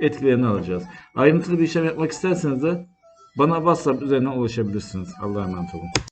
etkilerini alacağız. Ayrıntılı bir işlem yapmak isterseniz de bana WhatsApp üzerinden ulaşabilirsiniz. Allah'a emanet olun.